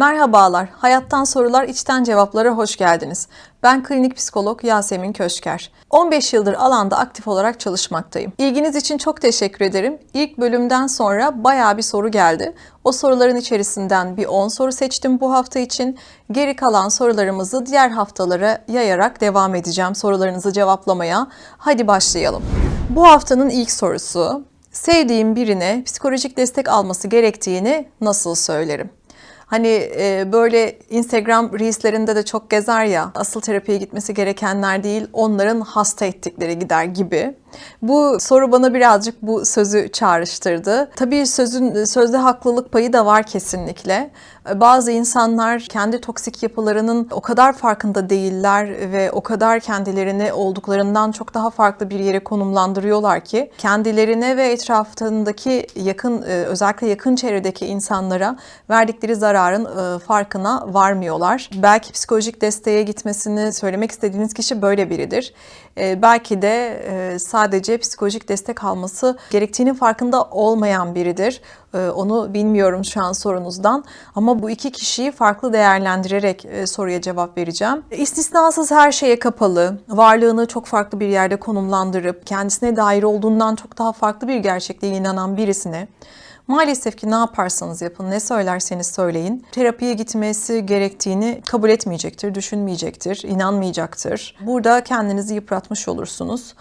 Merhabalar, Hayattan Sorular İçten Cevaplara hoş geldiniz. Ben klinik psikolog Yasemin Köşker. 15 yıldır alanda aktif olarak çalışmaktayım. İlginiz için çok teşekkür ederim. İlk bölümden sonra bayağı bir soru geldi. O soruların içerisinden bir 10 soru seçtim bu hafta için. Geri kalan sorularımızı diğer haftalara yayarak devam edeceğim sorularınızı cevaplamaya. Hadi başlayalım. Bu haftanın ilk sorusu, sevdiğim birine psikolojik destek alması gerektiğini nasıl söylerim? Hani e, böyle Instagram reelslerinde de çok gezer ya asıl terapiye gitmesi gerekenler değil onların hasta ettikleri gider gibi. Bu soru bana birazcık bu sözü çağrıştırdı. Tabii sözün sözde haklılık payı da var kesinlikle. Bazı insanlar kendi toksik yapılarının o kadar farkında değiller ve o kadar kendilerini olduklarından çok daha farklı bir yere konumlandırıyorlar ki kendilerine ve etrafındaki yakın e, özellikle yakın çevredeki insanlara verdikleri zararın e, farkına varmıyorlar. Belki psikolojik desteğe gitmesini söylemek istediğiniz kişi böyle biridir. E, belki de sadece psikolojik destek alması gerektiğinin farkında olmayan biridir. Onu bilmiyorum şu an sorunuzdan ama bu iki kişiyi farklı değerlendirerek soruya cevap vereceğim. İstisnasız her şeye kapalı, varlığını çok farklı bir yerde konumlandırıp kendisine dair olduğundan çok daha farklı bir gerçekliğe inanan birisine Maalesef ki ne yaparsanız yapın, ne söylerseniz söyleyin, terapiye gitmesi gerektiğini kabul etmeyecektir, düşünmeyecektir, inanmayacaktır. Burada kendinizi yıpratmış olursunuz.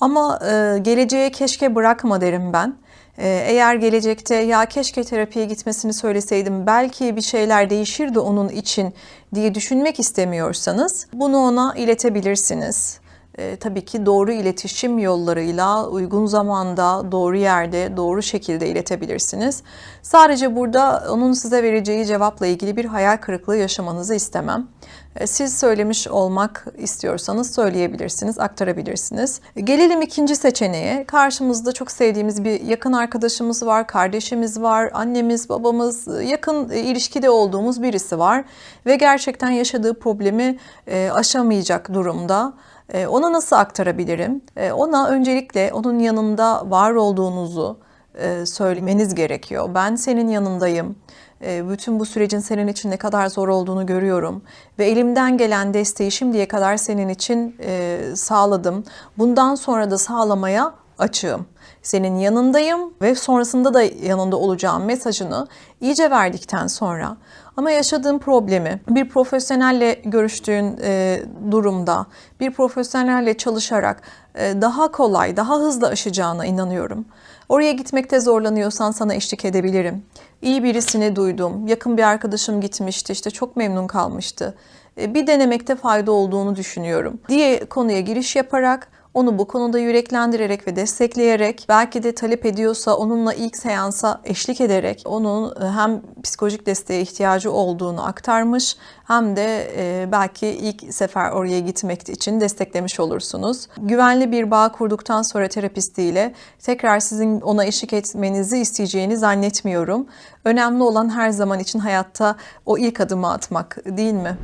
Ama e, geleceğe keşke bırakma derim ben. E, eğer gelecekte ya keşke terapiye gitmesini söyleseydim belki bir şeyler değişirdi onun için diye düşünmek istemiyorsanız bunu ona iletebilirsiniz e, tabii ki doğru iletişim yollarıyla uygun zamanda, doğru yerde, doğru şekilde iletebilirsiniz. Sadece burada onun size vereceği cevapla ilgili bir hayal kırıklığı yaşamanızı istemem. E, siz söylemiş olmak istiyorsanız söyleyebilirsiniz, aktarabilirsiniz. Gelelim ikinci seçeneğe. Karşımızda çok sevdiğimiz bir yakın arkadaşımız var, kardeşimiz var, annemiz, babamız, yakın ilişkide olduğumuz birisi var ve gerçekten yaşadığı problemi e, aşamayacak durumda. Ee, ona nasıl aktarabilirim? Ee, ona öncelikle onun yanında var olduğunuzu e, söylemeniz gerekiyor. Ben senin yanındayım. Ee, bütün bu sürecin senin için ne kadar zor olduğunu görüyorum ve elimden gelen desteği şimdiye kadar senin için e, sağladım. Bundan sonra da sağlamaya açığım. Senin yanındayım ve sonrasında da yanında olacağım mesajını iyice verdikten sonra ama yaşadığın problemi bir profesyonelle görüştüğün e, durumda, bir profesyonelle çalışarak e, daha kolay, daha hızlı aşacağına inanıyorum. Oraya gitmekte zorlanıyorsan sana eşlik edebilirim. İyi birisini duydum, yakın bir arkadaşım gitmişti, işte çok memnun kalmıştı. E, bir denemekte fayda olduğunu düşünüyorum diye konuya giriş yaparak onu bu konuda yüreklendirerek ve destekleyerek belki de talep ediyorsa onunla ilk seansa eşlik ederek onun e, hem psikolojik desteğe ihtiyacı olduğunu aktarmış hem de e, belki ilk sefer oraya gitmek için desteklemiş olursunuz. Güvenli bir bağ kurduktan sonra terapistiyle tekrar sizin ona eşlik etmenizi isteyeceğini zannetmiyorum. Önemli olan her zaman için hayatta o ilk adımı atmak değil mi?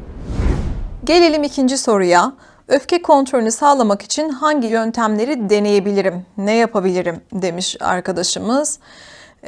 Gelelim ikinci soruya. Öfke kontrolünü sağlamak için hangi yöntemleri deneyebilirim, ne yapabilirim demiş arkadaşımız.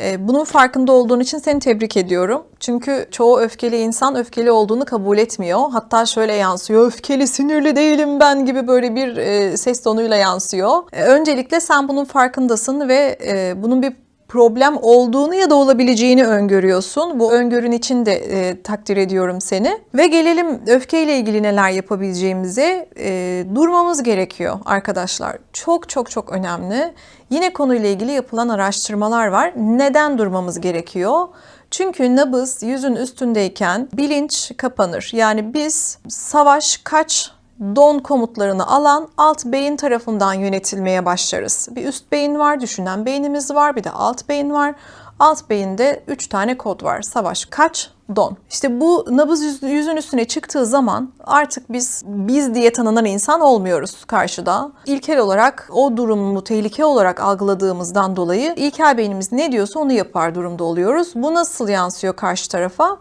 Ee, bunun farkında olduğun için seni tebrik ediyorum. Çünkü çoğu öfkeli insan öfkeli olduğunu kabul etmiyor. Hatta şöyle yansıyor, öfkeli, sinirli değilim ben gibi böyle bir e, ses tonuyla yansıyor. Ee, öncelikle sen bunun farkındasın ve e, bunun bir problem olduğunu ya da olabileceğini öngörüyorsun. Bu öngörün için de e, takdir ediyorum seni. Ve gelelim öfkeyle ilgili neler yapabileceğimize. E, durmamız gerekiyor arkadaşlar. Çok çok çok önemli. Yine konuyla ilgili yapılan araştırmalar var. Neden durmamız gerekiyor? Çünkü nabız yüzün üstündeyken bilinç kapanır. Yani biz savaş, kaç, don komutlarını alan alt beyin tarafından yönetilmeye başlarız. Bir üst beyin var, düşünen beynimiz var, bir de alt beyin var. Alt beyinde 3 tane kod var. Savaş, kaç, don. İşte bu nabız yüzün üstüne çıktığı zaman artık biz biz diye tanınan insan olmuyoruz karşıda. İlkel olarak o durumu tehlike olarak algıladığımızdan dolayı ilkel beynimiz ne diyorsa onu yapar durumda oluyoruz. Bu nasıl yansıyor karşı tarafa?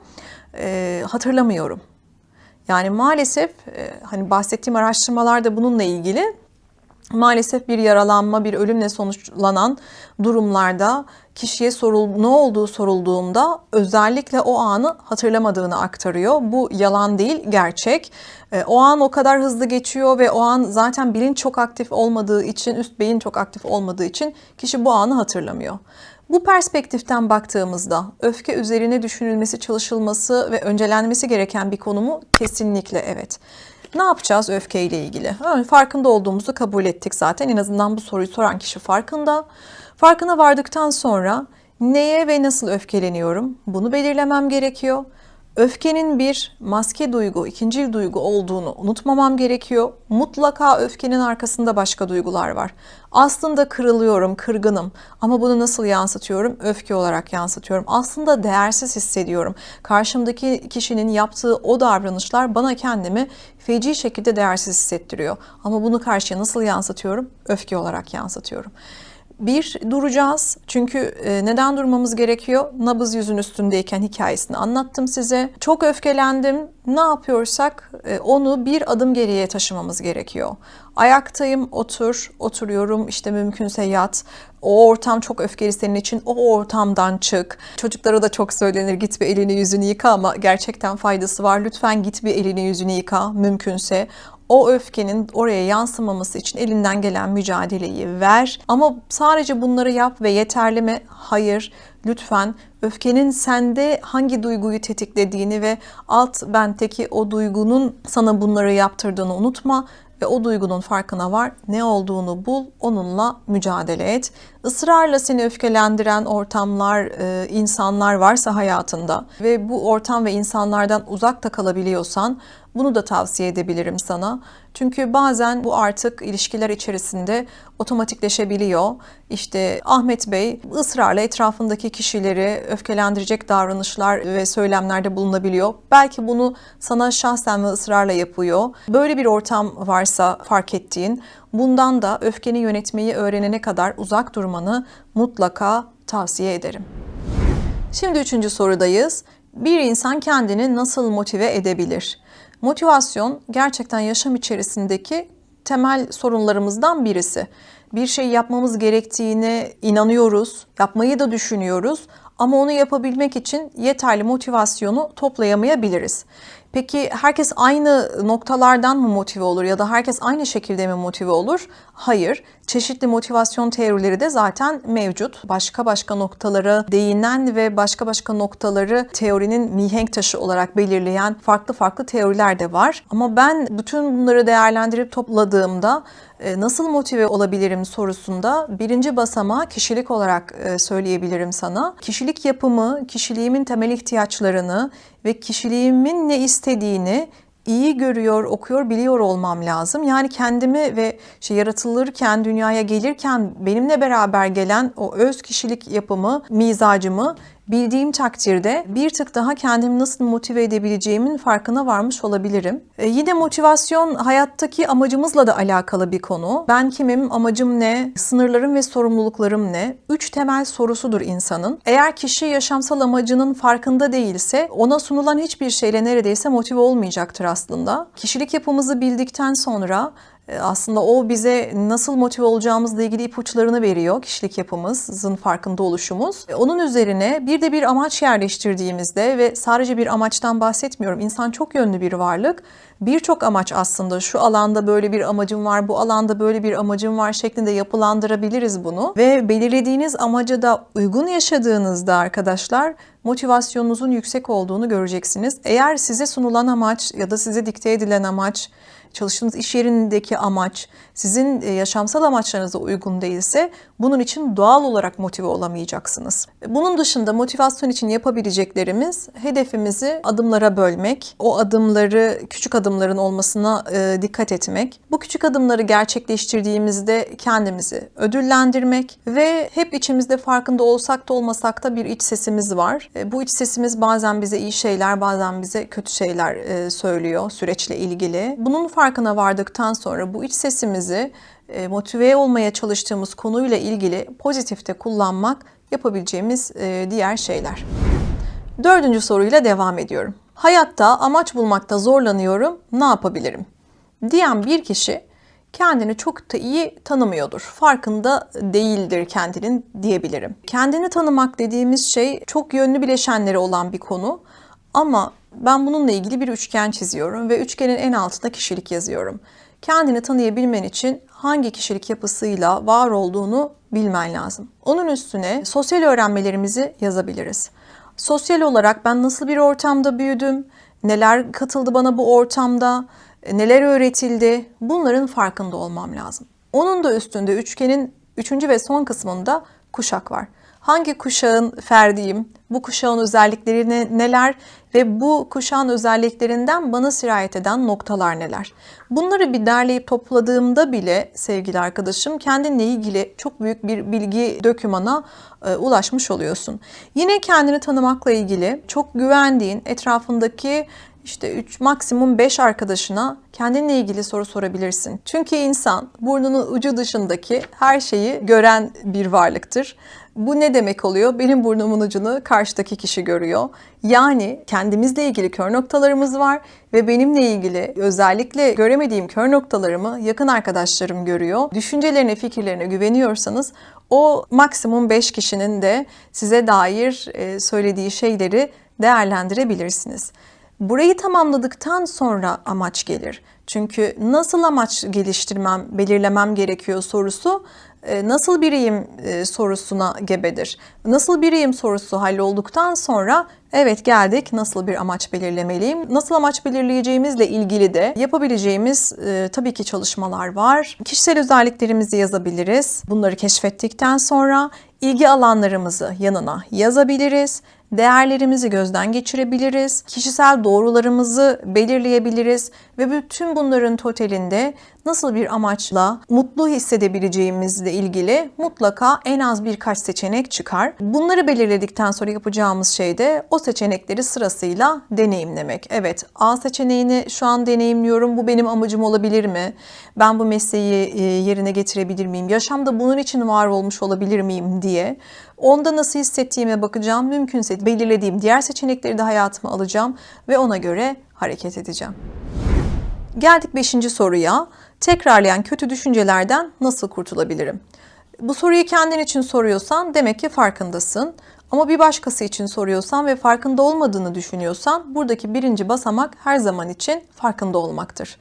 Ee, hatırlamıyorum yani maalesef e, hani bahsettiğim araştırmalar da bununla ilgili Maalesef bir yaralanma, bir ölümle sonuçlanan durumlarda kişiye sorul ne olduğu sorulduğunda özellikle o anı hatırlamadığını aktarıyor. Bu yalan değil, gerçek. E, o an o kadar hızlı geçiyor ve o an zaten bilinç çok aktif olmadığı için, üst beyin çok aktif olmadığı için kişi bu anı hatırlamıyor. Bu perspektiften baktığımızda öfke üzerine düşünülmesi, çalışılması ve öncelenmesi gereken bir konu mu? Kesinlikle evet. Ne yapacağız öfkeyle ilgili? Farkında olduğumuzu kabul ettik zaten. En azından bu soruyu soran kişi farkında. Farkına vardıktan sonra neye ve nasıl öfkeleniyorum? Bunu belirlemem gerekiyor. Öfkenin bir maske duygu, ikincil duygu olduğunu unutmamam gerekiyor. Mutlaka öfkenin arkasında başka duygular var. Aslında kırılıyorum, kırgınım ama bunu nasıl yansıtıyorum? Öfke olarak yansıtıyorum. Aslında değersiz hissediyorum. Karşımdaki kişinin yaptığı o davranışlar bana kendimi feci şekilde değersiz hissettiriyor. Ama bunu karşıya nasıl yansıtıyorum? Öfke olarak yansıtıyorum. Bir, duracağız. Çünkü e, neden durmamız gerekiyor? Nabız yüzün üstündeyken hikayesini anlattım size. Çok öfkelendim. Ne yapıyorsak e, onu bir adım geriye taşımamız gerekiyor. Ayaktayım, otur, oturuyorum, işte mümkünse yat. O ortam çok öfkeli senin için, o ortamdan çık. Çocuklara da çok söylenir git bir elini yüzünü yıka ama gerçekten faydası var. Lütfen git bir elini yüzünü yıka mümkünse o öfkenin oraya yansımaması için elinden gelen mücadeleyi ver. Ama sadece bunları yap ve yeterli mi? Hayır. Lütfen öfkenin sende hangi duyguyu tetiklediğini ve alt benteki o duygunun sana bunları yaptırdığını unutma ve o duygunun farkına var. Ne olduğunu bul, onunla mücadele et. Israrla seni öfkelendiren ortamlar, e, insanlar varsa hayatında ve bu ortam ve insanlardan uzakta kalabiliyorsan bunu da tavsiye edebilirim sana. Çünkü bazen bu artık ilişkiler içerisinde otomatikleşebiliyor. İşte Ahmet Bey ısrarla etrafındaki kişileri öfkelendirecek davranışlar ve söylemlerde bulunabiliyor. Belki bunu sana şahsen ve ısrarla yapıyor. Böyle bir ortam varsa fark ettiğin, bundan da öfkeni yönetmeyi öğrenene kadar uzak durmanı mutlaka tavsiye ederim. Şimdi üçüncü sorudayız. Bir insan kendini nasıl motive edebilir? Motivasyon gerçekten yaşam içerisindeki temel sorunlarımızdan birisi. Bir şey yapmamız gerektiğine inanıyoruz, yapmayı da düşünüyoruz ama onu yapabilmek için yeterli motivasyonu toplayamayabiliriz. Peki herkes aynı noktalardan mı motive olur ya da herkes aynı şekilde mi motive olur? Hayır. Çeşitli motivasyon teorileri de zaten mevcut. Başka başka noktalara değinen ve başka başka noktaları teorinin mihenk taşı olarak belirleyen farklı farklı teoriler de var. Ama ben bütün bunları değerlendirip topladığımda e, nasıl motive olabilirim sorusunda birinci basamağı kişilik olarak e, söyleyebilirim sana. Kişilik yapımı, kişiliğimin temel ihtiyaçlarını ve kişiliğimin ne istediğini iyi görüyor, okuyor, biliyor olmam lazım. Yani kendimi ve şey yaratılırken, dünyaya gelirken benimle beraber gelen o öz kişilik yapımı, mizacımı bildiğim takdirde bir tık daha kendimi nasıl motive edebileceğimin farkına varmış olabilirim. E, yine motivasyon hayattaki amacımızla da alakalı bir konu. Ben kimim, amacım ne, sınırlarım ve sorumluluklarım ne? Üç temel sorusudur insanın. Eğer kişi yaşamsal amacının farkında değilse ona sunulan hiçbir şeyle neredeyse motive olmayacaktır aslında. Kişilik yapımızı bildikten sonra aslında o bize nasıl motive olacağımızla ilgili ipuçlarını veriyor kişilik yapımızın farkında oluşumuz. E, onun üzerine bir de bir amaç yerleştirdiğimizde ve sadece bir amaçtan bahsetmiyorum. İnsan çok yönlü bir varlık. Birçok amaç aslında şu alanda böyle bir amacım var, bu alanda böyle bir amacım var şeklinde yapılandırabiliriz bunu. Ve belirlediğiniz amaca da uygun yaşadığınızda arkadaşlar motivasyonunuzun yüksek olduğunu göreceksiniz. Eğer size sunulan amaç ya da size dikte edilen amaç çalıştığınız iş yerindeki amaç sizin e, yaşamsal amaçlarınıza uygun değilse bunun için doğal olarak motive olamayacaksınız. Bunun dışında motivasyon için yapabileceklerimiz hedefimizi adımlara bölmek, o adımları küçük adımların olmasına e, dikkat etmek, bu küçük adımları gerçekleştirdiğimizde kendimizi ödüllendirmek ve hep içimizde farkında olsak da olmasak da bir iç sesimiz var. E, bu iç sesimiz bazen bize iyi şeyler, bazen bize kötü şeyler söylüyor süreçle ilgili. Bunun farkına vardıktan sonra bu iç sesimizi e, motive olmaya çalıştığımız konuyla ilgili pozitifte kullanmak yapabileceğimiz e, diğer şeyler. Dördüncü soruyla devam ediyorum. Hayatta amaç bulmakta zorlanıyorum, ne yapabilirim? Diyen bir kişi kendini çok da iyi tanımıyordur. Farkında değildir kendinin diyebilirim. Kendini tanımak dediğimiz şey çok yönlü bileşenleri olan bir konu. Ama ben bununla ilgili bir üçgen çiziyorum ve üçgenin en altında kişilik yazıyorum. Kendini tanıyabilmen için hangi kişilik yapısıyla var olduğunu bilmen lazım. Onun üstüne sosyal öğrenmelerimizi yazabiliriz. Sosyal olarak ben nasıl bir ortamda büyüdüm, neler katıldı bana bu ortamda, neler öğretildi bunların farkında olmam lazım. Onun da üstünde üçgenin üçüncü ve son kısmında kuşak var. Hangi kuşağın ferdiyim, bu kuşağın özellikleri ne, neler ve bu kuşağın özelliklerinden bana sirayet eden noktalar neler? Bunları bir derleyip topladığımda bile sevgili arkadaşım kendinle ilgili çok büyük bir bilgi dökümana e, ulaşmış oluyorsun. Yine kendini tanımakla ilgili çok güvendiğin etrafındaki işte 3 maksimum 5 arkadaşına kendinle ilgili soru sorabilirsin. Çünkü insan burnunun ucu dışındaki her şeyi gören bir varlıktır. Bu ne demek oluyor? Benim burnumun ucunu karşıdaki kişi görüyor. Yani kendimizle ilgili kör noktalarımız var ve benimle ilgili özellikle göremediğim kör noktalarımı yakın arkadaşlarım görüyor. Düşüncelerine, fikirlerine güveniyorsanız o maksimum 5 kişinin de size dair e, söylediği şeyleri değerlendirebilirsiniz. Burayı tamamladıktan sonra amaç gelir. Çünkü nasıl amaç geliştirmem, belirlemem gerekiyor sorusu nasıl biriyim e, sorusuna gebedir. Nasıl biriyim sorusu hallolduktan sonra evet geldik nasıl bir amaç belirlemeliyim. Nasıl amaç belirleyeceğimizle ilgili de yapabileceğimiz e, tabii ki çalışmalar var. Kişisel özelliklerimizi yazabiliriz. Bunları keşfettikten sonra ilgi alanlarımızı yanına yazabiliriz değerlerimizi gözden geçirebiliriz, kişisel doğrularımızı belirleyebiliriz ve bütün bunların totalinde nasıl bir amaçla mutlu hissedebileceğimizle ilgili mutlaka en az birkaç seçenek çıkar. Bunları belirledikten sonra yapacağımız şey de o seçenekleri sırasıyla deneyimlemek. Evet, A seçeneğini şu an deneyimliyorum. Bu benim amacım olabilir mi? Ben bu mesleği e, yerine getirebilir miyim? Yaşamda bunun için var olmuş olabilir miyim diye Onda nasıl hissettiğime bakacağım. Mümkünse belirlediğim diğer seçenekleri de hayatıma alacağım ve ona göre hareket edeceğim. Geldik 5. soruya. Tekrarlayan kötü düşüncelerden nasıl kurtulabilirim? Bu soruyu kendin için soruyorsan demek ki farkındasın. Ama bir başkası için soruyorsan ve farkında olmadığını düşünüyorsan buradaki birinci basamak her zaman için farkında olmaktır.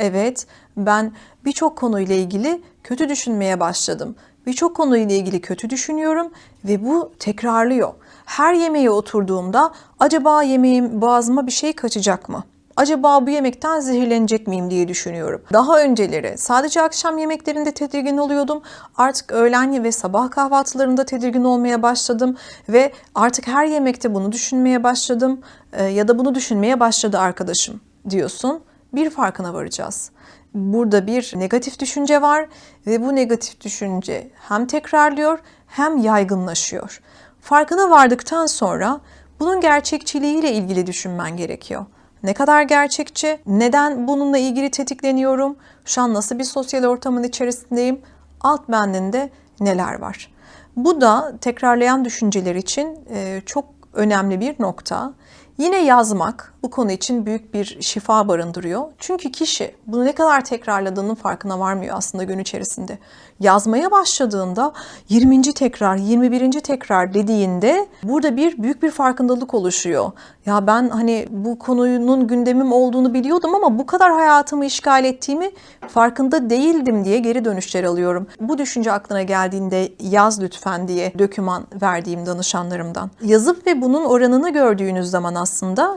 Evet, ben birçok konuyla ilgili kötü düşünmeye başladım birçok konuyla ilgili kötü düşünüyorum ve bu tekrarlıyor. Her yemeğe oturduğumda acaba yemeğim boğazıma bir şey kaçacak mı? Acaba bu yemekten zehirlenecek miyim diye düşünüyorum. Daha önceleri sadece akşam yemeklerinde tedirgin oluyordum. Artık öğlen ve sabah kahvaltılarında tedirgin olmaya başladım ve artık her yemekte bunu düşünmeye başladım ee, ya da bunu düşünmeye başladı arkadaşım diyorsun. Bir farkına varacağız burada bir negatif düşünce var ve bu negatif düşünce hem tekrarlıyor hem yaygınlaşıyor. Farkına vardıktan sonra bunun gerçekçiliğiyle ilgili düşünmen gerekiyor. Ne kadar gerçekçi? Neden bununla ilgili tetikleniyorum? Şu an nasıl bir sosyal ortamın içerisindeyim? Alt bendinde neler var? Bu da tekrarlayan düşünceler için çok önemli bir nokta. Yine yazmak bu konu için büyük bir şifa barındırıyor. Çünkü kişi bunu ne kadar tekrarladığının farkına varmıyor aslında gün içerisinde. Yazmaya başladığında 20. tekrar, 21. tekrar dediğinde burada bir büyük bir farkındalık oluşuyor. Ya ben hani bu konunun gündemim olduğunu biliyordum ama bu kadar hayatımı işgal ettiğimi farkında değildim diye geri dönüşler alıyorum. Bu düşünce aklına geldiğinde yaz lütfen diye döküman verdiğim danışanlarımdan. Yazıp ve bunun oranını gördüğünüz zaman aslında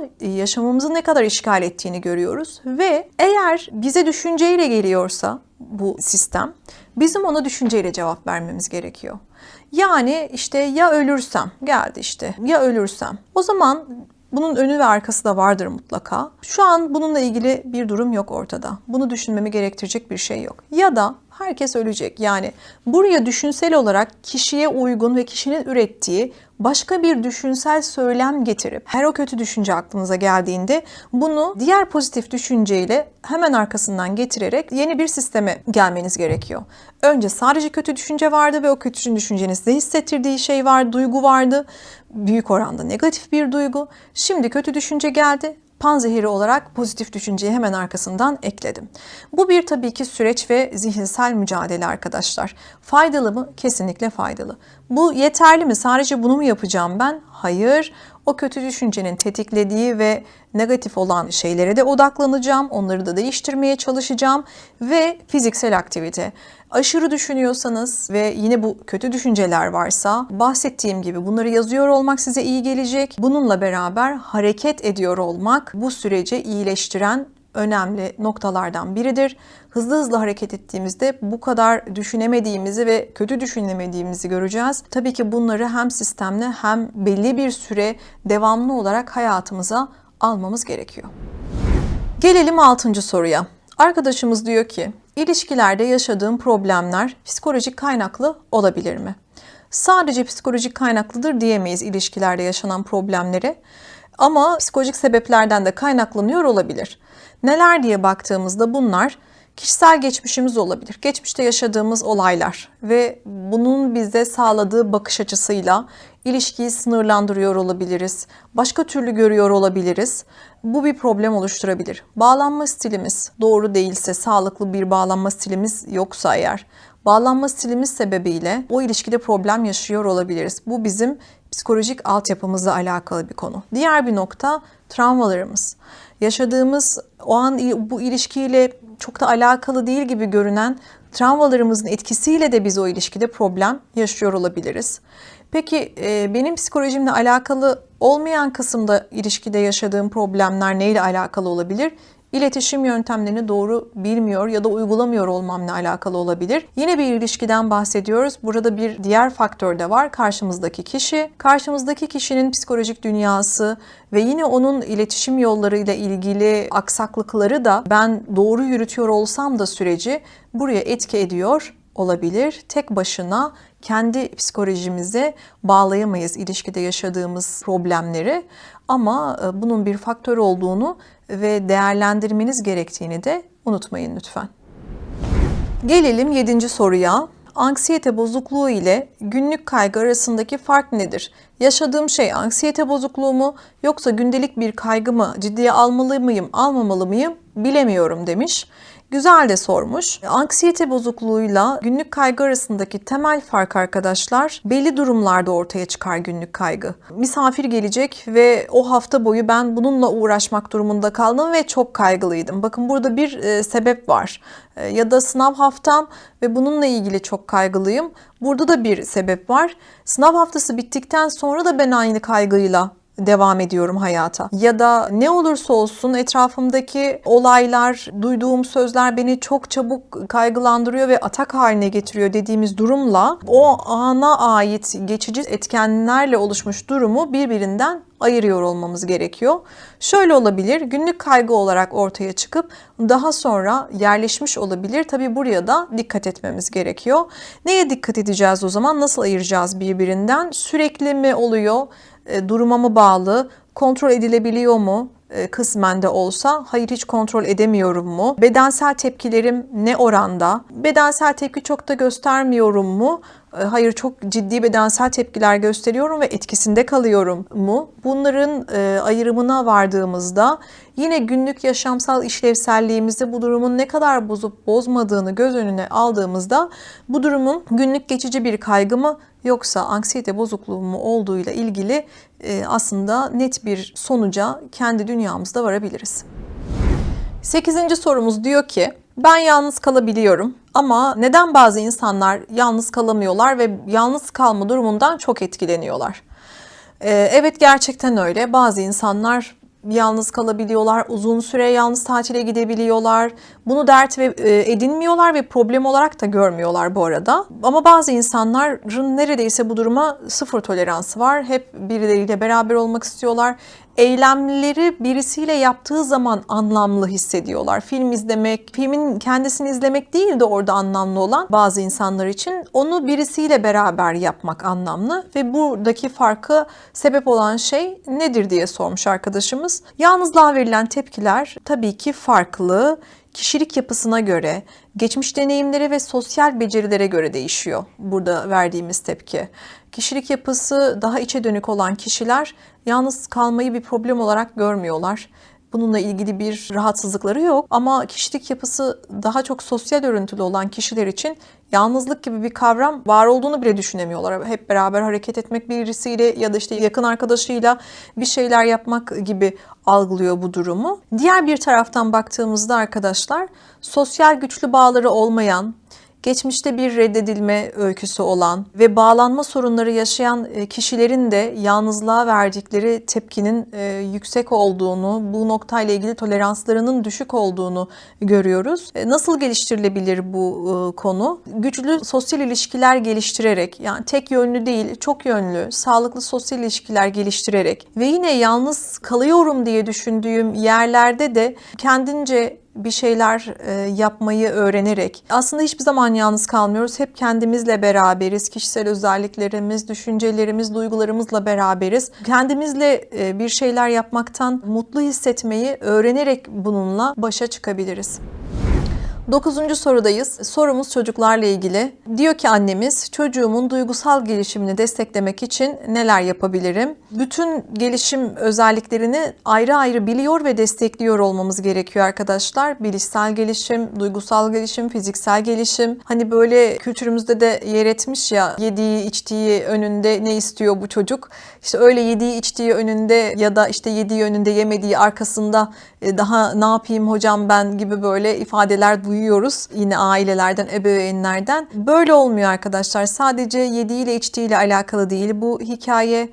yaşamımızı ne kadar işgal ettiğini görüyoruz ve eğer bize düşünceyle geliyorsa bu sistem bizim ona düşünceyle cevap vermemiz gerekiyor. Yani işte ya ölürsem geldi işte ya ölürsem o zaman bunun önü ve arkası da vardır mutlaka. Şu an bununla ilgili bir durum yok ortada. Bunu düşünmemi gerektirecek bir şey yok. Ya da herkes ölecek. Yani buraya düşünsel olarak kişiye uygun ve kişinin ürettiği başka bir düşünsel söylem getirip her o kötü düşünce aklınıza geldiğinde bunu diğer pozitif düşünceyle hemen arkasından getirerek yeni bir sisteme gelmeniz gerekiyor. Önce sadece kötü düşünce vardı ve o kötü düşüncenin size hissettirdiği şey var, duygu vardı. Büyük oranda negatif bir duygu. Şimdi kötü düşünce geldi panzehiri olarak pozitif düşünceyi hemen arkasından ekledim. Bu bir tabii ki süreç ve zihinsel mücadele arkadaşlar. Faydalı mı? Kesinlikle faydalı. Bu yeterli mi? Sadece bunu mu yapacağım ben? Hayır. O kötü düşüncenin tetiklediği ve negatif olan şeylere de odaklanacağım. Onları da değiştirmeye çalışacağım ve fiziksel aktivite. Aşırı düşünüyorsanız ve yine bu kötü düşünceler varsa bahsettiğim gibi bunları yazıyor olmak size iyi gelecek. Bununla beraber hareket ediyor olmak bu süreci iyileştiren önemli noktalardan biridir. Hızlı hızlı hareket ettiğimizde bu kadar düşünemediğimizi ve kötü düşünemediğimizi göreceğiz. Tabii ki bunları hem sistemli hem belli bir süre devamlı olarak hayatımıza almamız gerekiyor. Gelelim 6. soruya. Arkadaşımız diyor ki, ilişkilerde yaşadığım problemler psikolojik kaynaklı olabilir mi? Sadece psikolojik kaynaklıdır diyemeyiz ilişkilerde yaşanan problemleri. Ama psikolojik sebeplerden de kaynaklanıyor olabilir. Neler diye baktığımızda bunlar kişisel geçmişimiz olabilir. Geçmişte yaşadığımız olaylar ve bunun bize sağladığı bakış açısıyla ilişkiyi sınırlandırıyor olabiliriz. Başka türlü görüyor olabiliriz. Bu bir problem oluşturabilir. Bağlanma stilimiz doğru değilse, sağlıklı bir bağlanma stilimiz yoksa eğer, bağlanma stilimiz sebebiyle o ilişkide problem yaşıyor olabiliriz. Bu bizim psikolojik altyapımızla alakalı bir konu. Diğer bir nokta travmalarımız. Yaşadığımız o an bu ilişkiyle çok da alakalı değil gibi görünen travmalarımızın etkisiyle de biz o ilişkide problem yaşıyor olabiliriz. Peki e, benim psikolojimle alakalı olmayan kısımda ilişkide yaşadığım problemler neyle alakalı olabilir? İletişim yöntemlerini doğru bilmiyor ya da uygulamıyor olmamla alakalı olabilir. Yine bir ilişkiden bahsediyoruz. Burada bir diğer faktör de var. Karşımızdaki kişi. Karşımızdaki kişinin psikolojik dünyası ve yine onun iletişim yollarıyla ilgili aksaklıkları da ben doğru yürütüyor olsam da süreci buraya etki ediyor olabilir. Tek başına kendi psikolojimize bağlayamayız ilişkide yaşadığımız problemleri ama e, bunun bir faktör olduğunu ve değerlendirmeniz gerektiğini de unutmayın lütfen. Gelelim 7. soruya. Anksiyete bozukluğu ile günlük kaygı arasındaki fark nedir? Yaşadığım şey anksiyete bozukluğu mu yoksa gündelik bir kaygı mı? Ciddiye almalı mıyım, almamalı mıyım bilemiyorum demiş. Güzel de sormuş. Anksiyete bozukluğuyla günlük kaygı arasındaki temel fark arkadaşlar belli durumlarda ortaya çıkar günlük kaygı. Misafir gelecek ve o hafta boyu ben bununla uğraşmak durumunda kaldım ve çok kaygılıydım. Bakın burada bir e, sebep var. E, ya da sınav haftam ve bununla ilgili çok kaygılıyım. Burada da bir sebep var. Sınav haftası bittikten sonra da ben aynı kaygıyla devam ediyorum hayata. Ya da ne olursa olsun etrafımdaki olaylar, duyduğum sözler beni çok çabuk kaygılandırıyor ve atak haline getiriyor dediğimiz durumla o ana ait geçici etkenlerle oluşmuş durumu birbirinden ayırıyor olmamız gerekiyor. Şöyle olabilir, günlük kaygı olarak ortaya çıkıp daha sonra yerleşmiş olabilir. Tabi buraya da dikkat etmemiz gerekiyor. Neye dikkat edeceğiz o zaman? Nasıl ayıracağız birbirinden? Sürekli mi oluyor? E, duruma mı bağlı? Kontrol edilebiliyor mu? E, kısmen de olsa hayır hiç kontrol edemiyorum mu? Bedensel tepkilerim ne oranda? Bedensel tepki çok da göstermiyorum mu? E, hayır çok ciddi bedensel tepkiler gösteriyorum ve etkisinde kalıyorum mu? Bunların ayrımına vardığımızda yine günlük yaşamsal işlevselliğimizi bu durumun ne kadar bozup bozmadığını göz önüne aldığımızda bu durumun günlük geçici bir kaygı mı yoksa anksiyete bozukluğu mu olduğuyla ilgili e, aslında net bir sonuca kendi dünyamızda varabiliriz. Sekizinci sorumuz diyor ki ben yalnız kalabiliyorum ama neden bazı insanlar yalnız kalamıyorlar ve yalnız kalma durumundan çok etkileniyorlar? Ee, evet gerçekten öyle. Bazı insanlar yalnız kalabiliyorlar, uzun süre yalnız tatile gidebiliyorlar. Bunu dert ve e, edinmiyorlar ve problem olarak da görmüyorlar bu arada. Ama bazı insanların neredeyse bu duruma sıfır toleransı var. Hep birileriyle beraber olmak istiyorlar eylemleri birisiyle yaptığı zaman anlamlı hissediyorlar. Film izlemek, filmin kendisini izlemek değil de orada anlamlı olan bazı insanlar için onu birisiyle beraber yapmak anlamlı ve buradaki farkı sebep olan şey nedir diye sormuş arkadaşımız. Yalnızlığa verilen tepkiler tabii ki farklı kişilik yapısına göre, geçmiş deneyimlere ve sosyal becerilere göre değişiyor burada verdiğimiz tepki. Kişilik yapısı daha içe dönük olan kişiler yalnız kalmayı bir problem olarak görmüyorlar. Bununla ilgili bir rahatsızlıkları yok. Ama kişilik yapısı daha çok sosyal örüntülü olan kişiler için yalnızlık gibi bir kavram var olduğunu bile düşünemiyorlar. Hep beraber hareket etmek birisiyle ya da işte yakın arkadaşıyla bir şeyler yapmak gibi algılıyor bu durumu. Diğer bir taraftan baktığımızda arkadaşlar sosyal güçlü bağları olmayan, geçmişte bir reddedilme öyküsü olan ve bağlanma sorunları yaşayan e, kişilerin de yalnızlığa verdikleri tepkinin e, yüksek olduğunu, bu noktayla ilgili toleranslarının düşük olduğunu görüyoruz. E, nasıl geliştirilebilir bu konu? Güçlü sosyal ilişkiler geliştirerek, yani tek yönlü değil, çok yönlü, sağlıklı sosyal ilişkiler geliştirerek ve yine yalnız kalıyorum diye düşündüğüm yerlerde de kendince bir şeyler e, yapmayı öğrenerek aslında hiçbir zaman yalnız kalmıyoruz. Hep kendimizle beraberiz. Kişisel özelliklerimiz, düşüncelerimiz, duygularımızla beraberiz. Kendimizle e, bir şeyler yapmaktan mutlu hissetmeyi öğrenerek bununla başa çıkabiliriz. Dokuzuncu sorudayız. Sorumuz çocuklarla ilgili. Diyor ki annemiz, çocuğumun duygusal gelişimini desteklemek için neler yapabilirim? Bütün gelişim özelliklerini ayrı ayrı biliyor ve destekliyor olmamız gerekiyor arkadaşlar. Bilişsel gelişim, duygusal gelişim, fiziksel gelişim. Hani böyle kültürümüzde de yer etmiş ya yediği içtiği önünde ne istiyor bu çocuk? İşte öyle yediği içtiği önünde ya da işte yediği önünde yemediği arkasında e, daha ne yapayım hocam ben gibi böyle ifadeler duyuyoruz. Yine ailelerden, ebeveynlerden. Böyle olmuyor arkadaşlar. Sadece yediğiyle içtiğiyle alakalı değil. Bu hikaye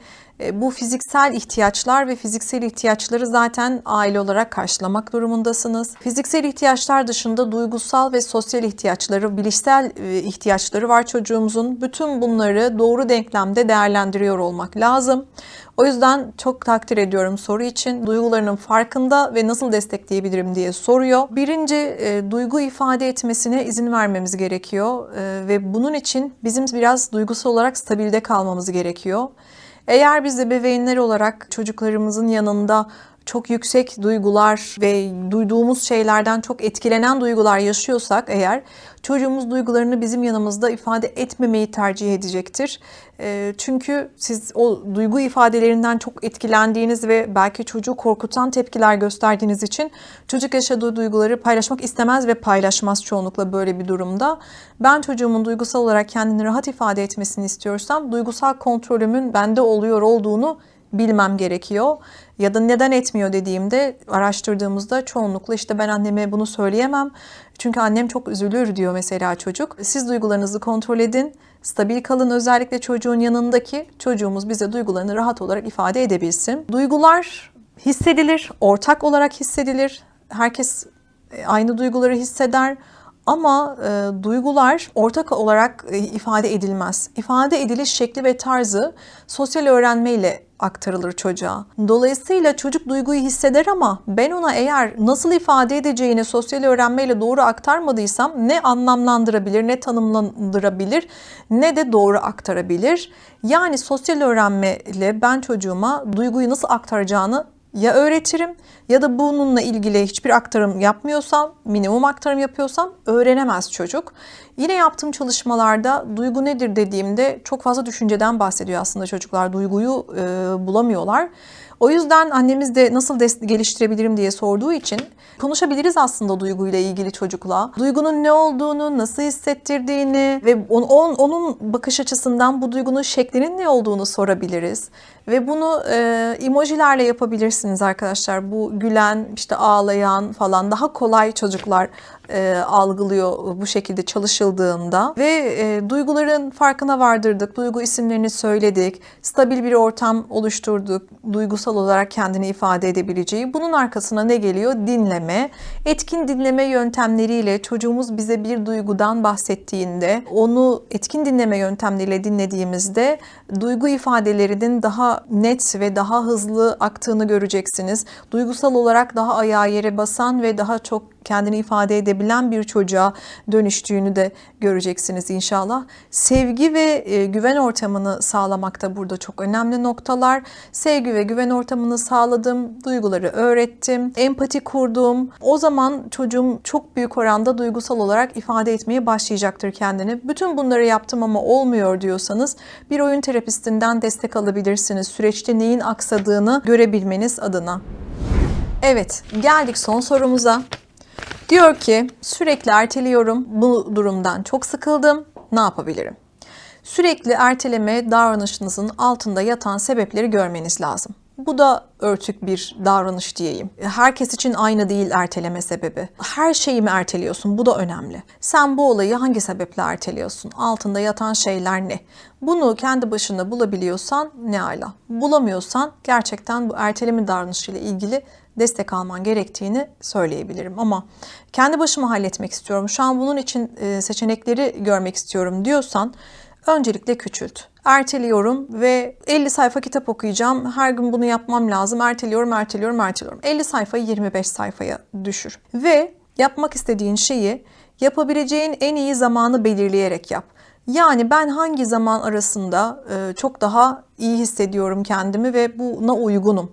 bu fiziksel ihtiyaçlar ve fiziksel ihtiyaçları zaten aile olarak karşılamak durumundasınız. Fiziksel ihtiyaçlar dışında duygusal ve sosyal ihtiyaçları, bilişsel e, ihtiyaçları var çocuğumuzun. Bütün bunları doğru denklemde değerlendiriyor olmak lazım. O yüzden çok takdir ediyorum soru için. Duygularının farkında ve nasıl destekleyebilirim diye soruyor. Birinci e, duygu ifade etmesine izin vermemiz gerekiyor e, ve bunun için bizim biraz duygusal olarak stabilde kalmamız gerekiyor. Eğer biz de bebeğinler olarak çocuklarımızın yanında çok yüksek duygular ve duyduğumuz şeylerden çok etkilenen duygular yaşıyorsak eğer çocuğumuz duygularını bizim yanımızda ifade etmemeyi tercih edecektir. Çünkü siz o duygu ifadelerinden çok etkilendiğiniz ve belki çocuğu korkutan tepkiler gösterdiğiniz için çocuk yaşadığı duyguları paylaşmak istemez ve paylaşmaz çoğunlukla böyle bir durumda. Ben çocuğumun duygusal olarak kendini rahat ifade etmesini istiyorsam duygusal kontrolümün bende oluyor olduğunu bilmem gerekiyor. Ya da neden etmiyor dediğimde araştırdığımızda çoğunlukla işte ben anneme bunu söyleyemem. Çünkü annem çok üzülür diyor mesela çocuk. Siz duygularınızı kontrol edin. Stabil kalın özellikle çocuğun yanındaki çocuğumuz bize duygularını rahat olarak ifade edebilsin. Duygular hissedilir, ortak olarak hissedilir. Herkes e, aynı duyguları hisseder. Ama e, duygular ortak olarak e, ifade edilmez. İfade ediliş şekli ve tarzı sosyal öğrenmeyle aktarılır çocuğa. Dolayısıyla çocuk duyguyu hisseder ama ben ona eğer nasıl ifade edeceğini sosyal öğrenmeyle doğru aktarmadıysam ne anlamlandırabilir, ne tanımlandırabilir, ne de doğru aktarabilir. Yani sosyal öğrenmeyle ben çocuğuma duyguyu nasıl aktaracağını ya öğretirim ya da bununla ilgili hiçbir aktarım yapmıyorsam, minimum aktarım yapıyorsam öğrenemez çocuk. Yine yaptığım çalışmalarda duygu nedir dediğimde çok fazla düşünceden bahsediyor aslında çocuklar. Duyguyu e, bulamıyorlar. O yüzden annemiz de nasıl geliştirebilirim diye sorduğu için konuşabiliriz aslında duyguyla ilgili çocukla. Duygunun ne olduğunu, nasıl hissettirdiğini ve on, on, onun bakış açısından bu duygunun şeklinin ne olduğunu sorabiliriz. Ve bunu e, emojilerle yapabilirsiniz arkadaşlar. Bu gülen, işte ağlayan falan daha kolay çocuklar e, algılıyor bu şekilde çalışıldığında ve e, duyguların farkına vardırdık, duygu isimlerini söyledik, stabil bir ortam oluşturduk, duygusal olarak kendini ifade edebileceği. Bunun arkasına ne geliyor? Dinleme. Etkin dinleme yöntemleriyle çocuğumuz bize bir duygudan bahsettiğinde onu etkin dinleme yöntemleriyle dinlediğimizde duygu ifadelerinin daha net ve daha hızlı aktığını göreceksiniz. Duygusal olarak daha ayağa yere basan ve daha çok kendini ifade edebilen bir çocuğa dönüştüğünü de göreceksiniz inşallah. Sevgi ve e, güven ortamını sağlamak da burada çok önemli noktalar. Sevgi ve güven ortamını sağladım, duyguları öğrettim, empati kurdum. O zaman çocuğum çok büyük oranda duygusal olarak ifade etmeye başlayacaktır kendini. Bütün bunları yaptım ama olmuyor diyorsanız bir oyun terapistinden destek alabilirsiniz. Süreçte neyin aksadığını görebilmeniz adına. Evet, geldik son sorumuza. Diyor ki sürekli erteliyorum. Bu durumdan çok sıkıldım. Ne yapabilirim? Sürekli erteleme davranışınızın altında yatan sebepleri görmeniz lazım. Bu da örtük bir davranış diyeyim. Herkes için aynı değil erteleme sebebi. Her şeyi mi erteliyorsun? Bu da önemli. Sen bu olayı hangi sebeple erteliyorsun? Altında yatan şeyler ne? Bunu kendi başına bulabiliyorsan ne ala. Bulamıyorsan gerçekten bu erteleme davranışıyla ilgili destek alman gerektiğini söyleyebilirim. Ama kendi başıma halletmek istiyorum. Şu an bunun için e, seçenekleri görmek istiyorum diyorsan öncelikle küçült. Erteliyorum ve 50 sayfa kitap okuyacağım. Her gün bunu yapmam lazım. Erteliyorum, erteliyorum, erteliyorum. 50 sayfayı 25 sayfaya düşür. Ve yapmak istediğin şeyi yapabileceğin en iyi zamanı belirleyerek yap. Yani ben hangi zaman arasında e, çok daha iyi hissediyorum kendimi ve buna uygunum.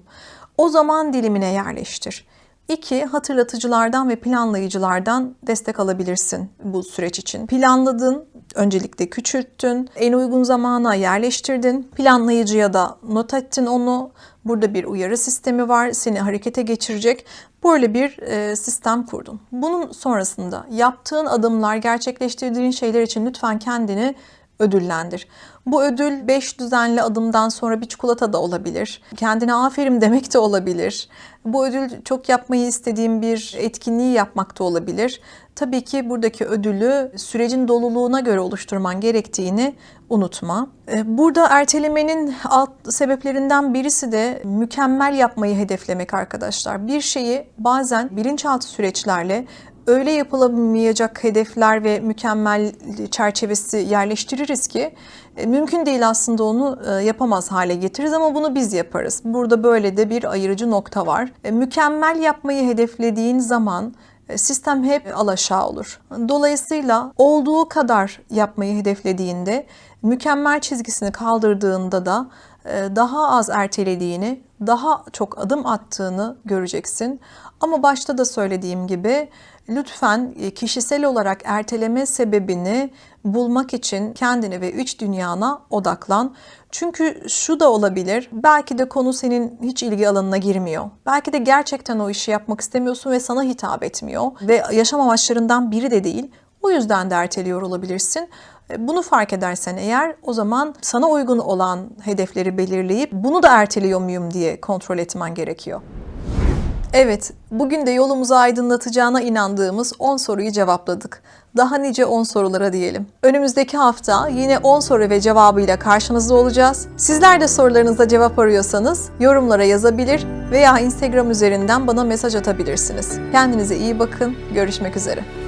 O zaman dilimine yerleştir. İki, hatırlatıcılardan ve planlayıcılardan destek alabilirsin bu süreç için. Planladın, öncelikle küçülttün, en uygun zamana yerleştirdin, planlayıcıya da not ettin onu. Burada bir uyarı sistemi var, seni harekete geçirecek. Böyle bir e, sistem kurdun. Bunun sonrasında yaptığın adımlar, gerçekleştirdiğin şeyler için lütfen kendini ödüllendir. Bu ödül 5 düzenli adımdan sonra bir çikolata da olabilir. Kendine aferin demek de olabilir. Bu ödül çok yapmayı istediğim bir etkinliği yapmak da olabilir. Tabii ki buradaki ödülü sürecin doluluğuna göre oluşturman gerektiğini unutma. Ee, burada ertelemenin alt sebeplerinden birisi de mükemmel yapmayı hedeflemek arkadaşlar. Bir şeyi bazen bilinçaltı süreçlerle öyle yapılamayacak hedefler ve mükemmel çerçevesi yerleştiririz ki e, mümkün değil aslında onu e, yapamaz hale getiririz ama bunu biz yaparız. Burada böyle de bir ayırıcı nokta var. E, mükemmel yapmayı hedeflediğin zaman sistem hep alaşağı olur. Dolayısıyla olduğu kadar yapmayı hedeflediğinde mükemmel çizgisini kaldırdığında da daha az ertelediğini, daha çok adım attığını göreceksin. Ama başta da söylediğim gibi lütfen e, kişisel olarak erteleme sebebini bulmak için kendini ve üç dünyana odaklan. Çünkü şu da olabilir. Belki de konu senin hiç ilgi alanına girmiyor. Belki de gerçekten o işi yapmak istemiyorsun ve sana hitap etmiyor. Ve yaşam amaçlarından biri de değil. O yüzden de erteliyor olabilirsin. E, bunu fark edersen eğer o zaman sana uygun olan hedefleri belirleyip bunu da erteliyor muyum diye kontrol etmen gerekiyor. Evet, bugün de yolumuzu aydınlatacağına inandığımız 10 soruyu cevapladık. Daha nice 10 sorulara diyelim. Önümüzdeki hafta yine 10 soru ve cevabıyla karşınızda olacağız. Sizler de sorularınızda cevap arıyorsanız yorumlara yazabilir veya Instagram üzerinden bana mesaj atabilirsiniz. Kendinize iyi bakın, görüşmek üzere.